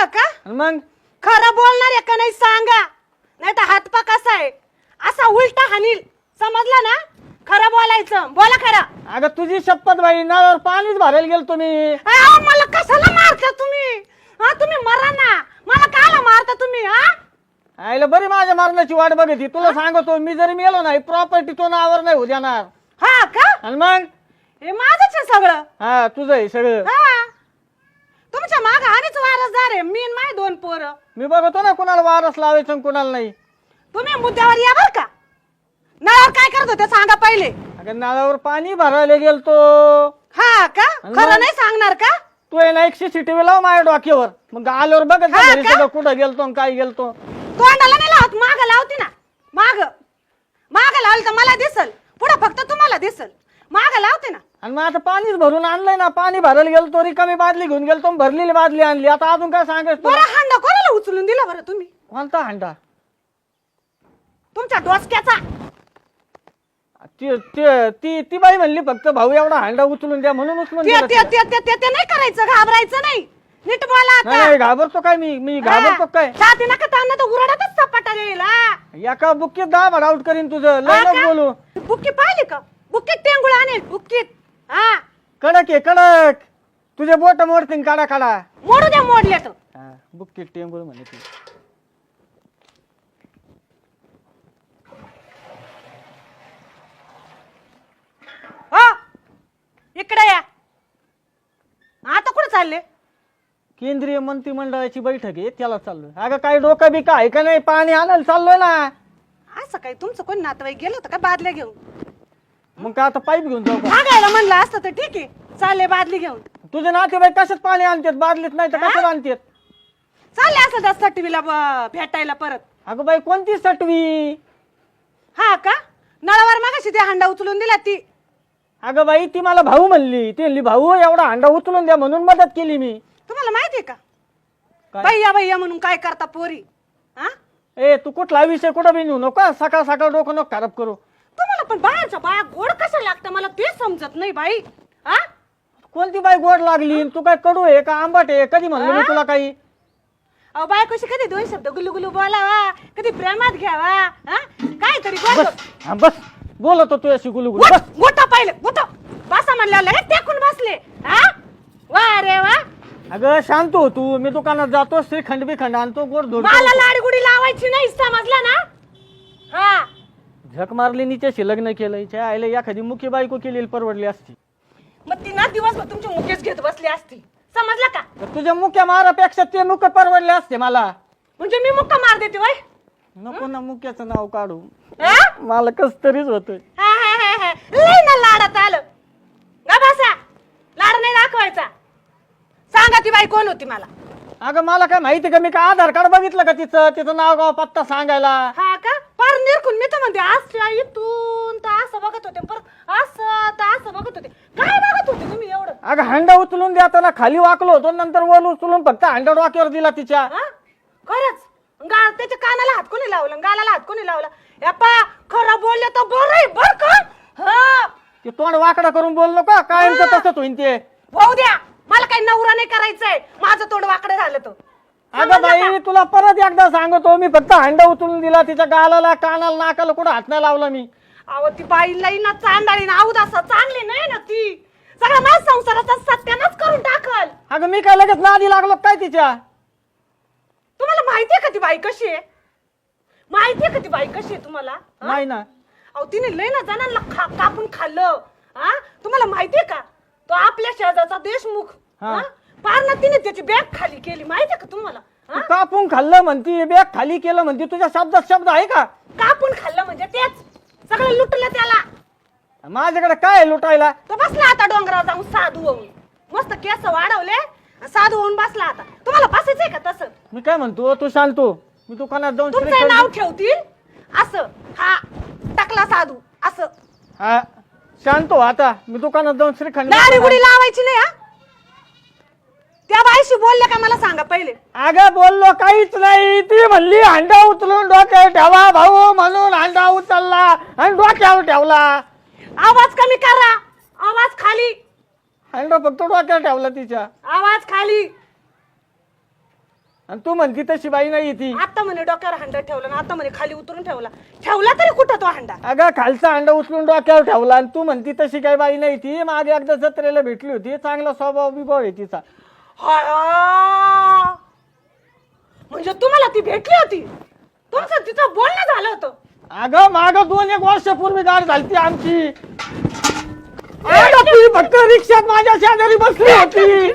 हा का? मग? खरं बोलणार आहे का नाही सांगा. नाही तर हातपा कसा आहे? असा उलटा हानील. समजला ना? खरं बोलायचं. बोला खरं. अगं तुझी शपथ बाई नळावर पाणीच भरायला गेलो तुम्ही. अहो, मला कशाला मारता तुम्ही? हा तुम्ही मरा ना. मला काला मारता तुम्ही हा? आईला बरी माझ्या मारण्याची वाट बघितली. तुला सांगतो मी जरी मेलो नाही प्रॉपर्टी तो नावावर नाही होऊ देणार. हा का? आणि मग? हे माझंच आहे सगळं. हा तुझं आहे सगळं. हा. तुमच्या माग आणिच वारसदार आहे मी आणि माय दोन पोरं. मी बघतो ना कुणाला वारस लावायचं आणि कुणाला नाही. तुम्ही मुद्द्यावर या बर का? नळावर काय करत होते सांगा पहिले. अगं नळावर पाणी भरायला गेलतो. हा का? आणि खरं मग? नाही सांगणार का? तू आहे ना एक सीसीटीव्ही लाव माझ्या डोक्यावर. मग आल्यावर बघत हा घरी का? सगळं कुठं गेलतो आणि काय गेलतो. तोंडाला नाही लावत माग लावते ना. माग. माग लावलं तर मला दिसल. पुढं फक्त तुम्हाला दिसल. माग लावते ना. आणि मग आता पाणीच भरून आणलंय ना पाणी भरायला गेलतो रिकामी बादली घेऊन गेलतो भरलेली बादली आणली. आता अजून काय सांगायचं तुला? बरं हांडा कोणाला उचलून दिला बरं तुम्ही? कोणता हांडा? तुमच्या डोसक्याचा. ती ती- ती ती बाई म्हणली फक्त भाऊ एवढा हांडा उचलून द्या म्हणून उचलून ते दिला ते तिला. ते ते- ते- ते नाही करायचं घाबरायचं नाही. नीट बोला आता. नाही, घाबरतो काय मी? मी घाबरतो काय? छाती नका ताना तर उराडातच सपाटा येईल हा. एका बुक्कीत दहा भर आउट करीन तुझं. लय हा नको का? बोलू. बुक्की पाहिली का? बुक्कीत टेंगुळ आणेल बुक्कीत. हा. कडक आहे कडक. तुझे बोट मोडतीन काढा काढा. मोडू द्या मोडले तर. हा, टेंगुळ म्हणे ती. हो. इकडे या. आता कुठे चालले? केंद्रीय मंत्रिमंडळाची बैठक आहे त्याला चाललोय. अगं काय डोकं बी काय का नाही? पाणी आणायला चाललोय ना. असं काय तुमचं कोण नातेवाईक गेलं होतं का? बादल्या घेऊन? मग का आता पाईप घेऊन जाऊ का? मागायला म्हणलं असतं तर ठीक आहे. चालले बादली घेऊन. तुझे नातेवाईक कशात पाणी आणतात? बादलीत नाही तर कशात आणतात? चालले असं त्या सटवीला ब- भेटायला परत. अगं बाई कोणती सटवी? हा का? नळावर मागाशी ते हांडा उचलून दिला ती. अगं बाई ती मला भाऊ म्हणली. ती म्हणली भाऊ एवढा हांडा उचलून द्या म्हणून मदत केली मी. तुम्हाला माहितीये का? काय? भैया भैया म्हणून काय करता पोरी? हा? ए तू कुठला विषय कुठं बी नेऊ नको सकाळ सकाळ डोकं नको खराब करू. पण बाहेरच्या बाया गोड कसं लागतं मला ते समजत नाही बाई. हा कोणती बाई गोड लागली? तू काय कडू आहे का? आंबट आहे? कधी म्हणलं मी हा? तुला काही? अहो बाय कशी कधी दोन शब्द गुलू गुलू बोलावा? कधी प्रेमात घ्यावा? हा? काहीतरी गोड बस. हा, बस. बोलतो तू अशी गुलू गुलू बस. गोटा पाहिले गोटा बसा म्हणलं लगेच टेकून बसले. हा? वा रे वा. अगं शांत हो तू. मी दुकानात जातो श्रीखंड बिखंड आणतो गोड धोड मला लाडगुडी लावायची नाही समजला ना? हा. झक मारली निच्याशी लग्न केलं हिच्या आईला एखादी मुख्य बायको केलेली परवडली असती. मग ती ना दिवसभर तुमचे मुकेश घेत बसली असती. समजला का? तर तुझ्या मुख्य मारापेक्षा ते मुख्य परवडले असते मला. म्हणजे मी मुक्का मार देते वय. नको ना मुख्याचं नाव काढू. हा? मला कस तरीच होतोय. हा, हा, हा, हा. लय ना लाडात आलं. गा बसा लाड नाही दाखवायचा. सांगा ती बाई कोण होती मला. अगं मला काय माहिती का? मी काय आधार कार्ड बघितलं का तिचं? तिचं नाव गाव पत्ता सांगायला. हा का पार निरखून मी तर म्हणते आज इथून तर असं बघत होते परत असं तर असं बघत होते. काय बघत होते तुम्ही एवढं? अगं हांडा उचलून द्या खाली वाकलो होतो नंतर वर उचलून फक्त हांडा डोक्यावर दिला तिच्या. हा? खरंच? गा त्याच्या कानाला हात कोणी लावला? गालाला हात कोणी लावला? यप्पा खरं बोलले तर बरं आहे बर का? हा? ते तोंड वाकडा करून बोल नको कायमचं तसंच होईन ते. भाऊ द्या मला काही नवरा नाही करायचंय. माझं तोंड वाकडं झालं तर. अगं बाई तुला परत एकदा सांगतो मी फक्त हांडा उचलून दिला तिच्या गालाला कानाला नाकाला कुठं हात नाही लावला मी. अहो ती बाई लई ना चांदाळी ना असं चांगली नाही ना ती. सगळा माझ्या संसाराचा सत्यानाच करून टाकल. अगं मी काय लगेच नादी लागलो काय तिच्या? तुम्हाला माहितीये का ती बाई कशी आहे? माहितीये का ती बाई कशी आहे तुम्हाला? हा? नाही ना. अहो तिने लय ना जणांना खा कापून खाल्लं. हा? तुम्हाला माहितीये का? तो आपल्या शेजारचा देशमुख. हा. हा? पार ना तिने त्याची बॅग खाली केली माहितीये का तुम्हाला? तू हा? कापून खाल्लं म्हणती बॅग खाली केलं म्हणती तुझ्या शब्दात शब्द आहे का? कापून खाल्लं म्हणजे तेच. सगळं लुटलं त्याला. माझ्याकडे काय आहे लुटायला? तो बसला आता डोंगरावर जाऊन साधू होऊन. मस्त केस वाढवले साधू होऊन बसला आता. तुम्हाला बसायचंय का तसं? मी काय म्हणतो तू शांतो मी दुकानात जाऊन तुमचं श्रीखंड- नाव ठेवतील? असं हा टाकला साधू असं. हा शांतो आता. मी दुकानात जाऊन श्रीखंड दाढी लावायची नाही हा? त्या बाईशी बोलले का मला सांगा पहिले? अगं बोललो काहीच नाही. ती म्हणली हांडा उचलून डोक्यावर ठेवा भाऊ म्हणून हांडा उचलला आणि डोक्यावर ठेवला. आवाज कमी करा. आवाज खाली. हांडा फक्त डोक्यावर ठेवला तिच्या. आवाज खाली. आणि तू म्हणती तशी बाई नाही ती. आता म्हणे डोक्यावर हांडा ठेवला ना आता म्हणे खाली उतरून ठेवला. ठेवला तरी कुठं तो हांडा? अगं खालचा अंडा उचलून डोक्यावर ठेवला आणि तू म्हणती तशी काही बाई नाही ती. मागे एकदा जत्रेला भेटली होती. चांगला स्वभाव बिभाव आहे तिचा. हाया. म्हणजे तुम्हाला ती भेटली होती? तुमचं तिचं बोलणं झालं होतं. अगं माग दोन एक वर्षापूर्वी गाड झालती आमची. अगं ती फक्त रिक्षात माझ्या शेजारी बसली होती.